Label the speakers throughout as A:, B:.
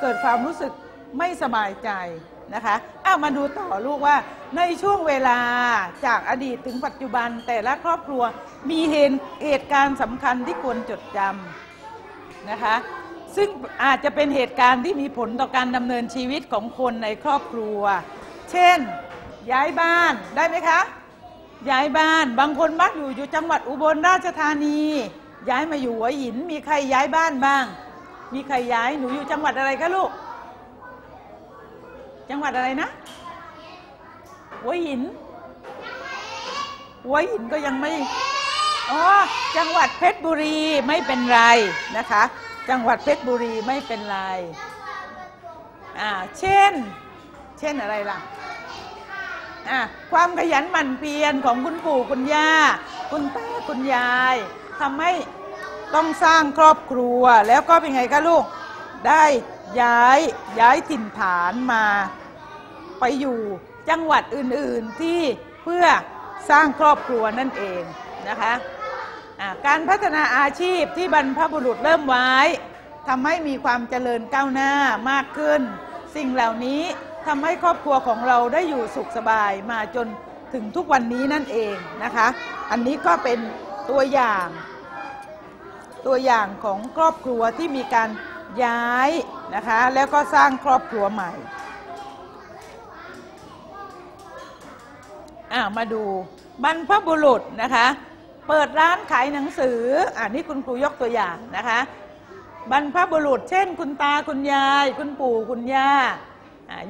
A: เกิดความรู้สึกไม่สบายใจนะคะอ้าวมาดูต่อลูกว่าในช่วงเวลาจากอดีตถึงปัจจุบันแต่ละครอบครัวมีเหตุเหตุการณ์สำคัญที่ควรจดจำนะคะ ซึ่งอาจจะเป็นเหตุการณ์ที่มีผลต่อการดำเนินชีวิตของคนในครอบครัว เช่น ย้ายบ้านได้ไหมคะ ย้ายบ้านบางคนบ้านอยู่อยู่จังหวัดอุบลราชธานี ย้ายมาอยู่หัวหินมีใครย้ายบ้านบ้าง มีใครย้ายหนูอยู่จังหวัดอะไรคะลูก จังหวัดอะไรนะหัวหินหัวหินก็ยังไม่อ๋อจังหวัดเพชรบุรีไม่เป็นไรนะคะ จังหวัดเพชรบุรีไม่เป็นไรอ่าเช่น เช่นอะไรล่ะอะความขยันหมั่นเพียรของคุณปู่คุณย่า คุณตาคุณยายทำให้ ต้องสร้างครอบครัวแล้วก็เป็นไงคะลูก ได้ย้ายย้ายถิ่นฐานมาไปอยู่จังหวัดอื่นๆที่เพื่อสร้างครอบครัวนั่นเองนะคะะการพัฒนาอาชีพที่บรรพบุรุษเริ่มไว้ทำให้มีความเจริญก้าวหน้ามากขึ้น สิ่งเหล่านี้ทำให้ครอบครัวของเราได้อยู่สุขสบายมาจนถึงทุกวันนี้นั่นเองนะคะ อันนี้ก็เป็นตัวอย่าง ตัวอย่างของครอบครัวที่มีการย้ายนะคะแล้วก็สร้างครอบครัวใหม่อ่ามาดูบรรพบุรุษนะคะเปิดร้านขายหนังสืออ่านี่คุณครูยกตัวอย่างนะคะบรรพบุรุษ เช่น คุณตาคุณยาย คุณปู่คุณย่า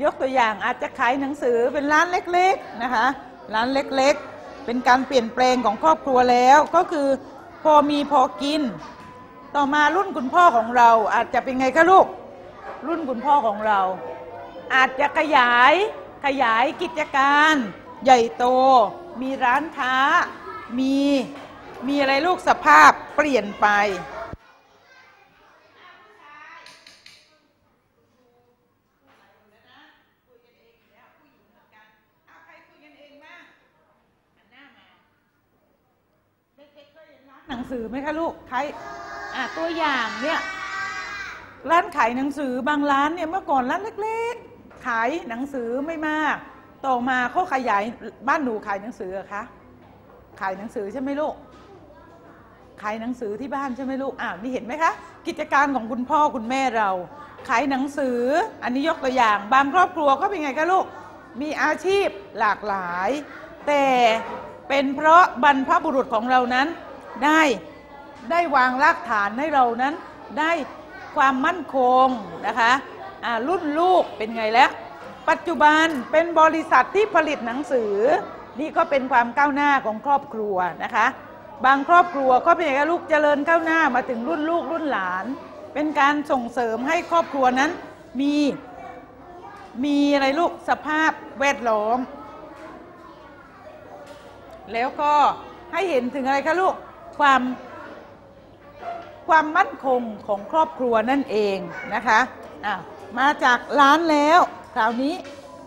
A: ยกตัวอย่างอาจจะขายหนังสือเป็นร้านเล็กๆนะคะร้านเล็กๆ เป็นการเปลี่ยนแปลงของครอบครัวแล้วก็คือพอมีพอกิน ต่อมารุ่นคุณพ่อของเราอาจจะเป็นไงคะลูก รุ่นคุณพ่อของเรา อาจจะขยายขยายกิจการ ใหญ่โต มีร้านค้า มีมีอะไรลูกสภาพเปลี่ยนไปหนังสือไหมคะลูกใคร อะตัวอย่างเนี่ยร้านขายหนังสือบางร้านเนี่ยเมื่อก่อนร้านเล็กๆ ขายหนังสือไม่มาก ต่อมาเขาขยายบ้านหนูขายหนังสือเหรอคะขายหนังสือใช่ไหมลูกขายหนังสือที่บ้านใช่ไหมลูกอ่านี่เห็นไหมคะกิจการของคุณพ่อคุณแม่เรา ขายหนังสือ อันนี้ยกตัวอย่าง บางครอบครัวก็เป็นไงคะลูก มีอาชีพหลากหลาย แต่เป็นเพราะบรรพบุรุษของเรานั้นได้ ได้วางรากฐานให้เรานั้นได้ความมั่นคงนะคะรุ่นลูกเป็นไงแล้ว ปัจจุบันเป็นบริษัทที่ผลิตหนังสือ นี่ก็เป็นความก้าวหน้าของครอบครัวนะคะ บางครอบครัวก็เป็นอย่างลูกเจริญก้าวหน้ามาถึงรุ่นลูกรุ่นหลาน เป็นการส่งเสริมให้ครอบครัวนั้นมีมีอะไรลูกสภาพแวดล้อม แล้วก็ให้เห็นถึงอะไรคะลูกความ ความมั่นคงของครอบครัวนั่นเองนะคะะมาจากร้านแล้วคราวนี้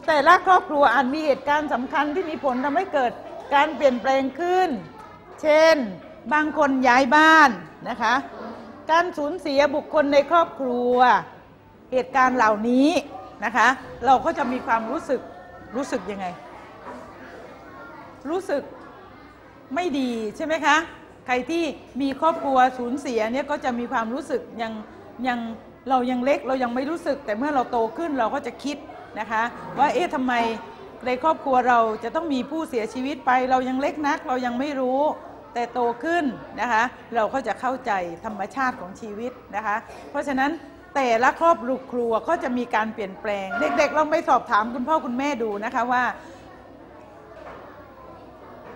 A: แต่ละครอบครัวอาจมีเหตุการณ์สำคัญที่มีผลทำให้เกิดการเปลี่ยนแปลงขึ้น เช่น บางคนย้ายบ้านนะคะ การสูญเสียบุคคลในครอบครัว เหตุการณ์เหล่านี้นะคะ เราก็จะมีความรู้สึกรู้สึกยังไง รู้สึกไม่ดีใช่ไหมคะ ใครที่มีครอบครัวสูญเสียเนี่ยก็จะมีความรู้สึกยังยังเรายังเล็กเรายังไม่รู้สึก แต่เมื่อเราโตขึ้นเราก็จะคิดนะคะ ว่าเอ๊ะทำไมในครอบครัวเราจะต้องมีผู้เสียชีวิตไป เรายังเล็กนัก เรายังไม่รู้แต่โตขึ้นนะคะ เราก็จะเข้าใจธรรมชาติของชีวิตนะคะ เพราะฉะนั้นแต่ละครอบครัวก็จะมีการเปลี่ยนแปลง เด็กๆลองไปสอบถามคุณพ่อคุณแม่ดูนะคะว่า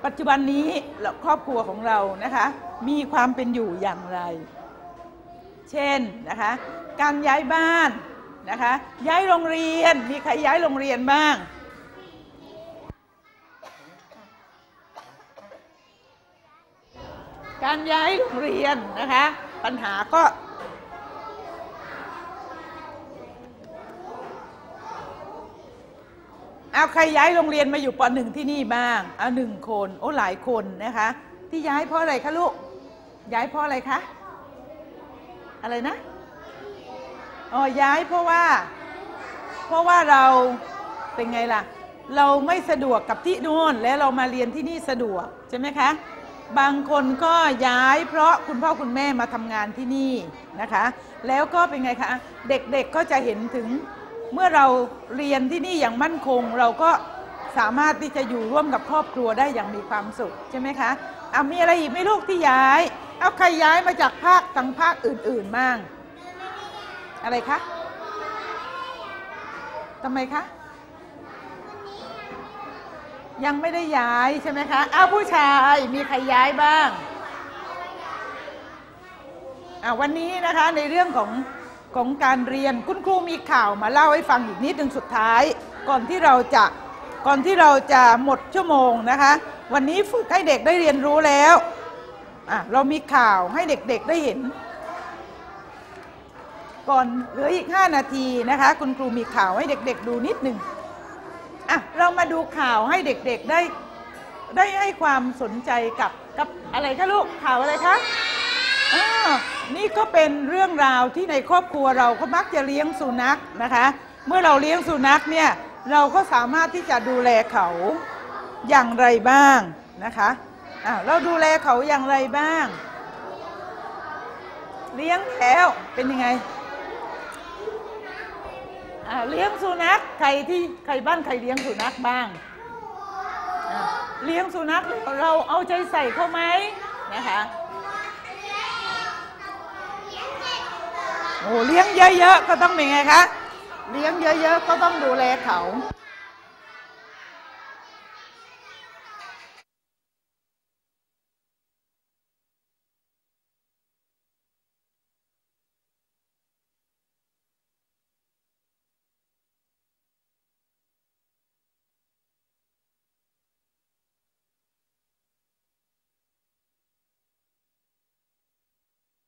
A: ปัจจุบันนี้ครอบครัวของเรานะคะมีความเป็นอยู่อย่างไร เช่นนะคะการย้ายบ้านนะคะย้ายโรงเรียนมีใครย้ายโรงเรียนบ้าง การย้ายโรงเรียนนะคะปัญหาก็ เอาใครย้ายโรงเรียนมาอยู่ปหนึ่งที่นี่บ้างเอาหนึ่งคนโอ้หลายคนนะคะ ที่ย้ายเพราะอะไรคะลูกย้ายเพราะอะไรคะอะไรนะอ๋อย้ายเพราะว่า เพราะว่าเราเป็นไงล่ะ เราไม่สะดวกกับที่โน่นและเรามาเรียนที่นี่สะดวกใช่ไหมคะบางคนก็ย้ายเพราะคุณพ่อคุณแม่มาทำงานที่นี่นะคะ แล้วก็เป็นไงคะ เด็กๆก็จะเห็นถึง เมื่อเราเรียนที่นี่อย่างมั่นคง เราก็สามารถที่จะอยู่ร่วมกับครอบครัวได้อย่างมีความสุขใช่ไหมคะเอามีอะไรอีกไหมลูกที่ย้าย เอาใครย้ายมาจากภาคทางภาคอื่นๆบ้างอะไรคะทำไมคะยังไม่ได้ย้ายใช่ไหมคะ อ้าวผู้ชายมีใครย้ายบ้าง อ่าวันนี้นะคะในเรื่องของ ของการเรียนคุณครูมีข่าวมาเล่าให้ฟังอีกนิดหนึ่งสุดท้าย ก่อนที่เราจะก่อนที่เราจะหมดชั่วโมงนะคะ วันนี้ฝึกให้เด็กได้เรียนรู้แล้วอะเรามีข่าวให้เด็กๆได้เห็น ก่อนเหลืออีก 5 นาทีนะคะ คุณครูมีข่าวให้เด็ก ๆ ดูนิดหนึ่งอะเรามาดูข่าวให้เด็กๆได้ได้ให้ความสนใจกับกับอะไรคะลูกข่าวอะไรคะ นี่ก็เป็นเรื่องราวที่ในครอบครัวเราก็มักจะเลี้ยงสุนัขนะคะ เมื่อเราเลี้ยงสุนัขเนี่ยเราก็สามารถที่จะดูแลเขาอย่างไรบ้างนะคะอะเราดูแลเขาอย่างไรบ้าง เลี้ยงแล้วเป็นยังไงอ่าเลี้ยงสุนัขใครที่ใครบ้านใครเลี้ยงสุนัขบ้างเลี้ยงสุนัขเราเอาใจใส่เขาไหมนะคะ โอ้เลี้ยงเยอะ ๆ ก็ต้องเป็นไงคะ เลี้ยงเยอะ ๆ ก็ต้องดูแลเขา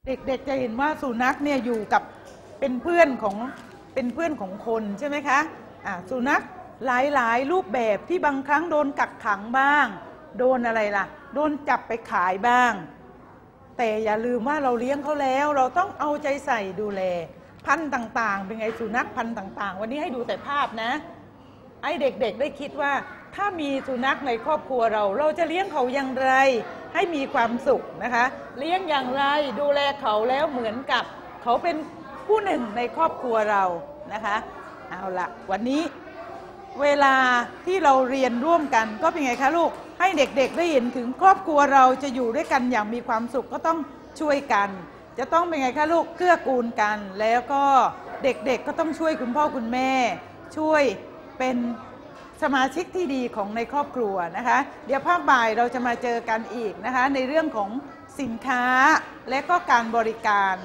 A: เด็กๆจะเห็นว่าสุนัขเนี่ยอยู่กับเป็นเพื่อนของเป็นเพื่อนของคนใช่ไหมคะอ่าสุนัขหลายๆ รูปแบบที่บางครั้งโดนกักขังบ้าง โดนอะไรล่ะ โดนจับไปขายบ้าง แต่อย่าลืมว่าเราเลี้ยงเขาแล้ว เราต้องเอาใจใส่ดูแล พันธุ์ต่าง ๆ เป็นไงสุนัขพันธุ์ต่าง ๆ วันนี้ให้ดูแต่ภาพนะให้เด็กๆได้คิดว่า ถ้ามีสุนัขในครอบครัวเรา เราจะเลี้ยงเขาอย่างไร ให้มีความสุขนะคะ เลี้ยงอย่างไรดูแลเขาแล้วเหมือนกับ เขาเป็นผู้หนึ่งในครอบครัวเรานะคะเอาละวันนี้เวลาที่เราเรียนร่วมกันก็เป็นไงคะลูกให้เด็กๆได้เห็นถึงครอบครัวเราจะอยู่ด้วยกันอย่างมีความสุขก็ต้องช่วยกัน จะต้องเป็นไงคะลูกเกื้อกูลกัน แล้วก็เด็กๆก็ต้องช่วยคุณพ่อคุณแม่ ช่วยเป็น สมาชิกที่ดีของในครอบครัวนะคะ เดี๋ยวภาคบ่ายเราจะมาเจอกันอีกนะคะ ในเรื่องของสินค้าและก็การบริการ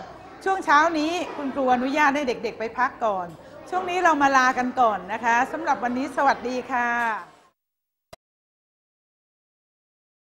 A: ช่วงเช้านี้คุณครูอนุญาตให้เด็กๆ ไปพักก่อน ช่วงนี้เรามาลากันก่อนนะคะสำหรับวันนี้สวัสดีค่ะ